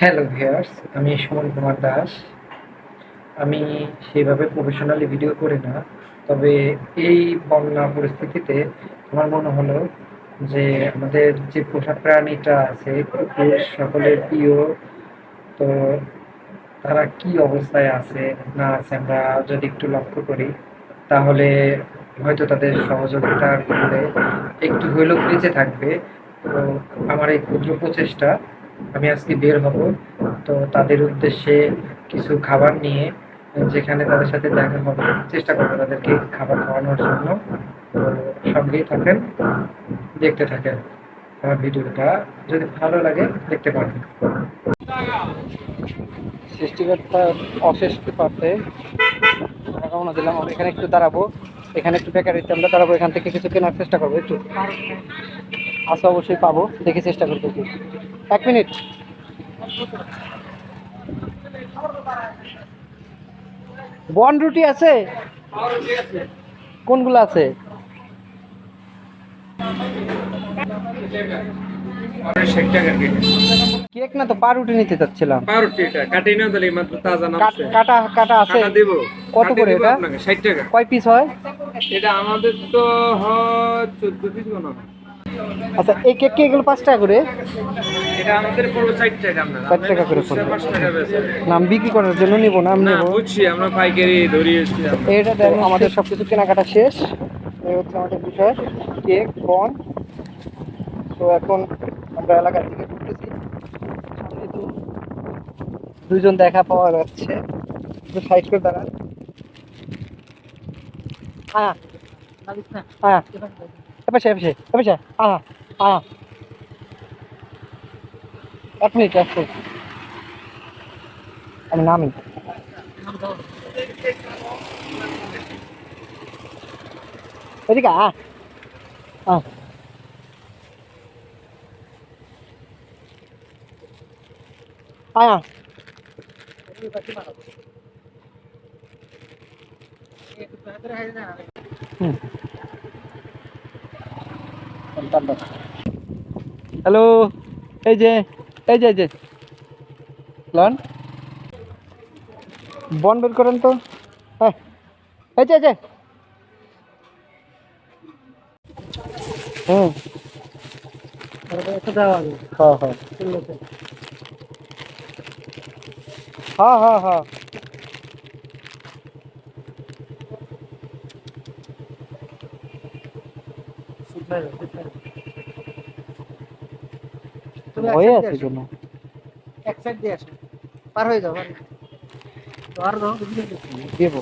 Hello viewers আমি সুমন কুমার দাস। আমি সেইভাবে প্রফেশনালি ভিডিও করি না, তবে এই বন্যা পরিস্থিতিতে আমার মনে হলো যে আমাদের যে পোষা প্রাণীটা আছে সকলের প্রিয়, তো তারা কি অবস্থায় আছে, না আছে, আমরা যদি একটু লক্ষ্য করি, তাহলে হয়তো তাদের সহযোগিতা করলে একটু হইলেও বেঁচে থাকবে। তো আমার এই ক্ষুদ্র প্রচেষ্টা আমি আজকে বের হব। তো তাদের উদ্দেশ্যে কিছু খাবার নিয়ে যেখানে তাদের সাথে দেখা হবে, চেষ্টা করব তাদেরকে খাবার খাওয়ানোর জন্য। সঙ্গেই থাকেন, দেখতে থাকেন আমার ভিডিওটা। যদি ভালো লাগে, দেখতে পারেন সৃষ্টিকর্তার অশেষ কৃপাতে রওনা দিলাম। আমরা এখানে একটু দাঁড়াবো। এখানে একটু বেকারিতে আমরা দাঁড়াবো। এখান থেকে কিছু কেনার চেষ্টা করব। একটু। আশা অবশ্যই পাবো দেখে চেষ্টা একটু। এক মিনিট। বন রুটি আছে? কোনগুলো আছে? কেক না তো পাউরুটি নিতে চাচ্ছিলাম। পাউরুটি এটা মাত্র তাজা কাট- কাটা কাটা আছে। দেবো কত করে এটা? টাকা। কয় পিস হয়? এটা আমাদের তো হয় চোদ্দ পিস হয় আচ্ছা এই কেক কি এগুলো পাঁচ টাকা করে? এটা আমাদের পুরো ষাট টাকা আমরা ষাট টাকা করে পড়বে। পাঁচ টাকা নাম বিক্রি করার জন্য নিব না আমি না বুঝছি আমরা পাইকারি ধরিয়েছি এটা দেন আমাদের সব কিছু কেনাকাটা শেষ। এই হচ্ছে আমাদের বিষয়। কেক বন। তো এখন আমরা এলাকা থেকে ঘুরতেছি। সামনে তো দুজন দেখা পাওয়া যাচ্ছে। একটু সাইড করে দাঁড়ান। হ্যাঁ হ্যাঁ এপাশে এপাশে এপাশে হ্যাঁ হ্যাঁ এক মিনিট এক মিনিট আমি নামি এদিকে আ আ আয়া হ্যালো এই যে এই যে এই যে লন বন বের করেন তো। হ্যাঁ এই যে এই যে হুম হ্যাঁ হ্যাঁ হ্যাঁ হ্যাঁ হ্যাঁ হয়ে আছে জন্য এক সাইড দিয়ে আসো পার হয়ে যাও হয়ে আর দাও দেব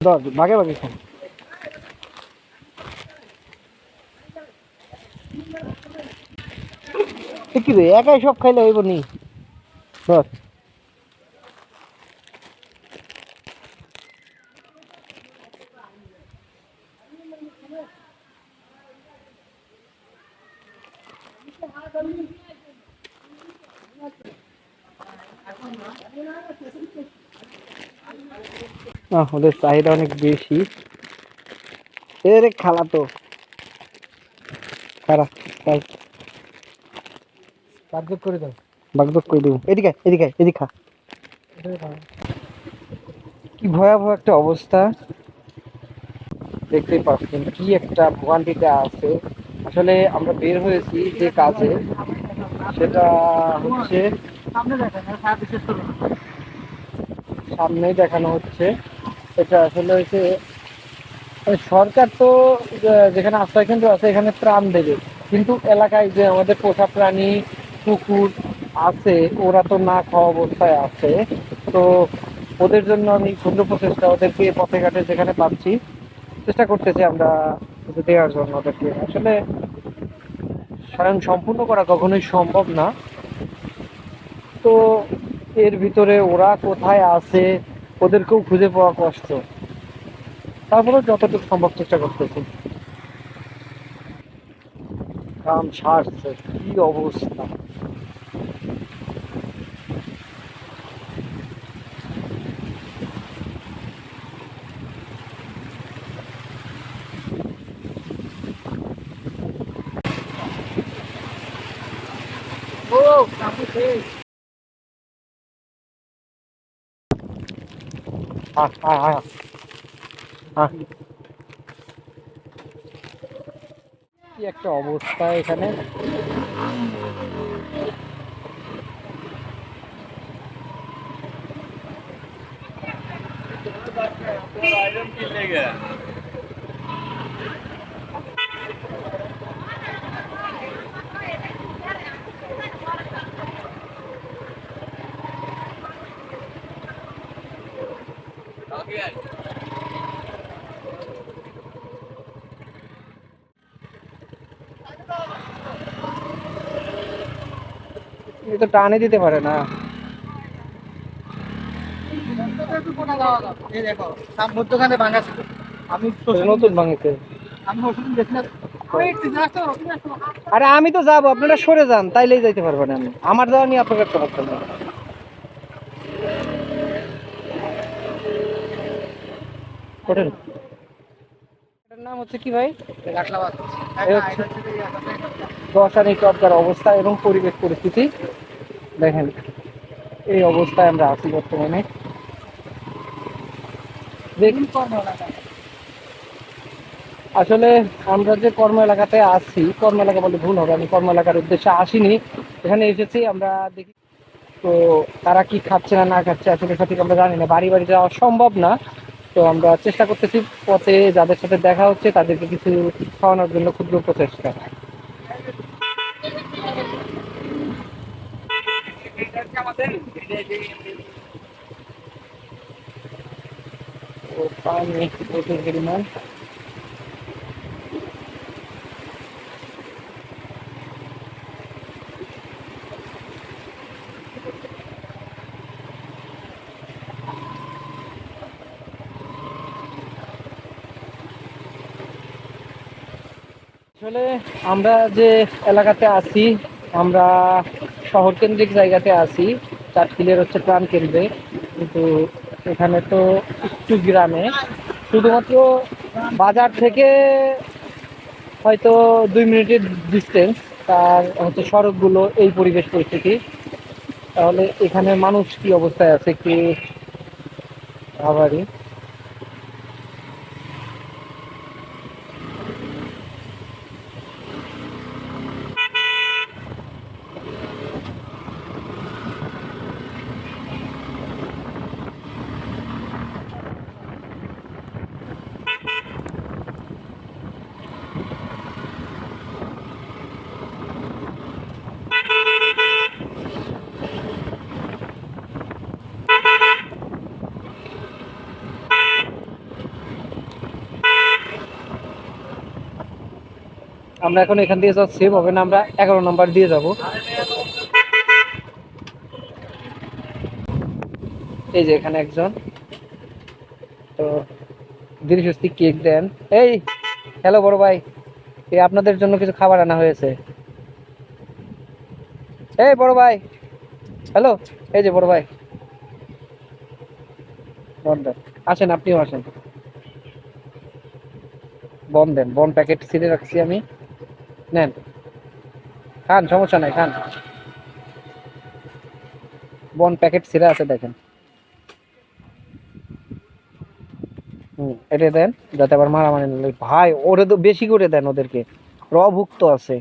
ধর ভাগে ভাগে খান। কি রে একাই সব খাইলে হইব নি? ধর ওদের চাহিদা অনেক বেশি। এ রে খালা তো। খারা করে দাও। বাগদক করে দেবো? এদিকে এদিকে এদিকে খা। কি ভয়াবহ একটা অবস্থা। দেখতেই পাচ্ছেন কি একটা ভোগান্তিতে আছে। আসলে আমরা বের হয়েছি যে কাজে, সেটা হচ্ছে সামনেই দেখানো হচ্ছে। এটা আসলে হচ্ছে সরকার তো যেখানে আশ্রয় কেন্দ্র আছে, এখানে ত্রাণ দেবে। কিন্তু এলাকায় যে আমাদের পোষা প্রাণী, কুকুর আছে, ওরা তো না খাওয়া অবস্থায় আছে। তো ওদের জন্য আমি ক্ষুদ্র প্রচেষ্টা, ওদেরকে পথে ঘাটে যেখানে পাচ্ছি, চেষ্টা করতেছি আমরা দেওয়ার জন্য ওদেরকে। আসলে স্বয়ং সম্পূর্ণ করা কখনোই সম্ভব না। তো এর ভিতরে ওরা কোথায় আছে, ওদেরকেও খুঁজে পাওয়া কষ্ট। তারপরে যতটুকু সম্ভব চেষ্টা করতেছি। কাম সারছে, কি অবস্থা? আহ, আহ। আহ। কি একটা অবস্থা এখানে এ তো টানে দিতে পারে না এই দেখো সাম মধ্যখানে ভাঙা ছিল আমি এটা নতুন ভাঙেছে আমি ওষুধ দেখলাম ওই একটু তো, ওষুধ যাস তো। আরে আমি তো যাব আপনারা সরে যান তাইলেই যাইতে পারবেন আমি। আমার যাওয়া নিয়ে আপনার একটা কথা এটার নাম হচ্ছে কি ভাই? দশানি অবস্থা এবং পরিবেশ পরিস্থিতি। দেখেন এই অবস্থায় আমরা আছি বর্তমানে। দেখুন আসলে আমরা যে কর্ম এলাকাতে আছি কর্ম এলাকা বলে ভুল হবে আমি কর্ম এলাকার উদ্দেশ্যে আসিনি। এখানে এসেছি আমরা দেখি তো তারা কি খাচ্ছে না না খাচ্ছে আসলে সঠিক আমরা জানি না। বাড়ি বাড়ি যাওয়া সম্ভব না। তো আমরা চেষ্টা করতেছি পথে যাদের সাথে দেখা হচ্ছে তাদেরকে কিছু খাওয়ানোর জন্য ক্ষুদ্র প্রচেষ্টা। ও আসলে আমরা যে এলাকাতে আছি, আমরা শহর কেন্দ্রিক জায়গাতে আছি চাটকিলের হচ্ছে প্রাণ কেন্দ্রে কিন্তু এখানে তো একটু গ্রামে। শুধুমাত্র বাজার থেকে হয়তো দুই মিনিটের ডিস্টেন্স তার হচ্ছে সড়কগুলো, এই পরিবেশ পরিস্থিতি। তাহলে এখানে মানুষ কি অবস্থায় আছে কি ভাবারই আমরা এখন এখান দিয়ে যা সেভ হবে না, আমরা এগারো নম্বর দিয়ে যাব। এই যে এখানে একজন। তো সুস্থি কেক দেন। এই হ্যালো বড় ভাই। এই আপনাদের জন্য কিছু খাবার আনা হয়েছে। এই বড় ভাই। হ্যালো এই যে বড় ভাই। আসেন, আপনিও আসেন। বন দেন, বন প্যাকেট ছিঁড়ে রাখছি আমি। নেন। খান, সমস্যা নাই, খান। বন প্যাকেট ছিঁড়ে আছে, দেখেন। হুম, এটা দেন, যাতে আবার মারামারি না। ভাই, ওরে তো বেশি করে দেন ওদেরকে। রভুক্ত আছে।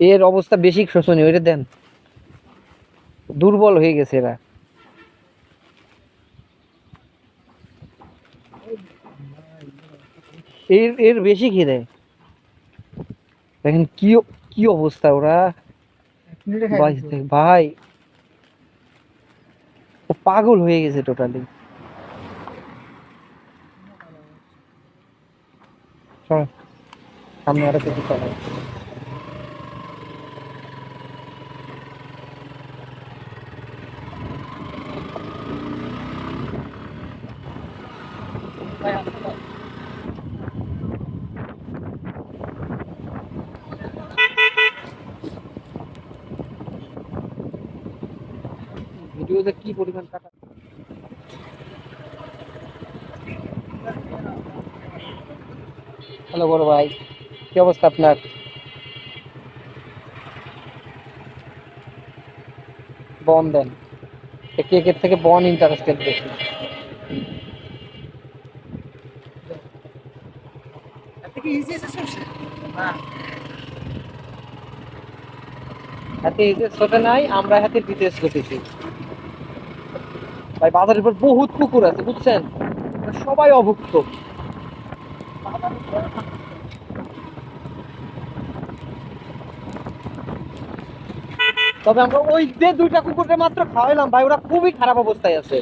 এর অবস্থা বেশি শোষণীয়, এটা দেন। দুর্বল হয়ে গেছে এরা। এর এর বেশি খিদে দেখেন কি কি অবস্থা ওরা। ভাই ও পাগল হয়ে গেছে টোটালি সামনে আরও কিছু ভিডিওতে কি পরিমাণ হ্যালো বড় ভাই, কি অবস্থা আপনার? বন দেন। কে কে থেকে বন ইন্টারেস্টেড বেশি? হাতে নাই, আমরা হাতে বিদেশ ভাই, বাজারের উপর পুকুর আছে, বুঝছেন? সবাই অভুক্ত। তবে আমরা ওই যে দুইটা কুকুরকে মাত্র খাওয়াইলাম, ভাই, ওরা খুবই খারাপ অবস্থায় আছে।